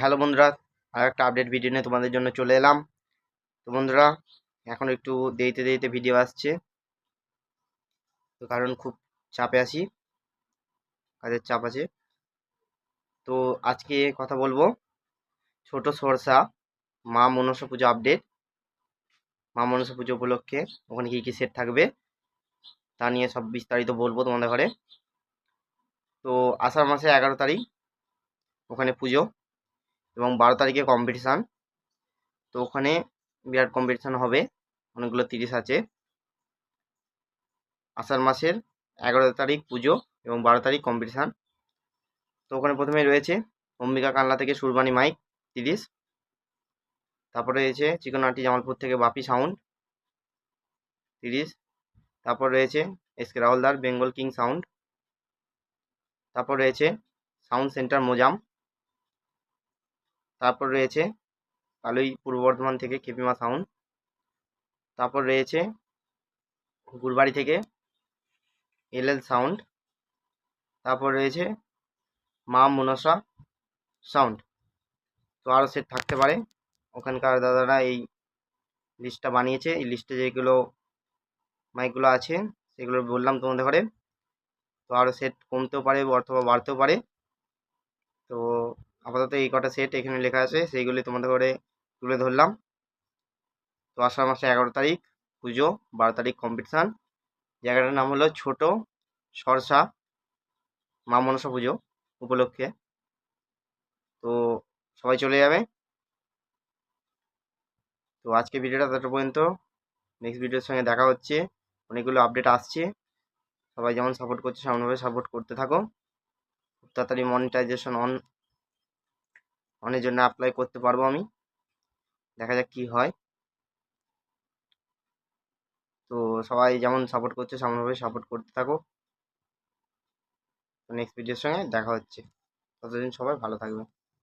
Hello বন্ধুরা আর একটা update video নিয়ে তোমাদের জন্য চলে এলাম। তো বন্ধুরা, এখন একটু দেরিতে দেরিতে ভিডিও আসছে। তো কারণ খুব চাপে আছি, কাজের চাপ আছে। তো আজকে কথা বলব, ছোট সরসা মা মনসা পুজো আপডেট মা মনসা পুজো উপলক্ষে ওখানে কী কী সেট থাকবে, তা নিয়ে সব বিস্তারিত বলব তোমাদের ঘরে। তো আষাঢ় মাসে এগারো তারিখ, ওখানে পুজো। এবং বারো তারিখে কম্পিটিশান তো ওখানে বিরাট কম্পিটিশান হবে। অনেকগুলো তিরিশ আছে। আষাঢ় মাসের এগারো তারিখ পুজো এবং বারো তারিখ কম্পিটিশান তো ওখানে প্রথমে রয়েছে অম্বিকা কানলা থেকে সুরবানি মাইক তিরিশ। তারপরে রয়েছে চিকনাটি জামালপুর থেকে বাপি সাউন্ড তিরিশ। তারপর রয়েছে এস কে রাহুলদার বেঙ্গল কিং সাউন্ড। তারপর রয়েছে সাউন্ড সেন্টার মোজাম তারপর রয়েছে কালুই পূর্ব বর্ধমান থেকে কেপিমা সাউন্ড তারপর রয়েছে গুলবাড়ি থেকে এল এল সাউন্ড তারপর রয়েছে মা মনসা সাউন্ড তো আরও সেট থাকতে পারে। ওখানকার দাদারা এই লিস্টটা বানিয়েছে। এই লিস্টে যেগুলো মাইকগুলো আছে, সেগুলো বললাম তোমাদের ঘরে। তো আরও সেট কমতেও পারে, অথবা বাড়তেও পারে। আপাতত এই কটা সেট এখানে লেখা আছে, সেইগুলি তোমাদের ঘরে তুলে ধরলাম। তো আষাঢ় মাসে এগারো তারিখ, পুজো, বারো তারিখ কম্পিটিশান জায়গাটার নাম হলো ছোট সরসা মা মনসা পুজো উপলক্ষে। তো সবাই চলে যাবে। তো আজকে ভিডিওটা তত পর্যন্ত। নেক্সট ভিডিওর সঙ্গে দেখা হচ্ছে। অনেকগুলো আপডেট আসছে। সবাই যেমন সাপোর্ট করছে, সেমনভাবে সাপোর্ট করতে থাকো। খুব তাড়াতাড়ি মনিটাইজেশন অন অনের জন্য অ্যাপ্লাই করতে পারব আমি। দেখা যাক কি হয়। তো সবাই যেমন সাপোর্ট করছে সেমনভাবে সাপোর্ট করতে থাকো। নেক্সট ভিডিওর সঙ্গে দেখা হচ্ছে। ততদিন সবাই ভালো থাকবে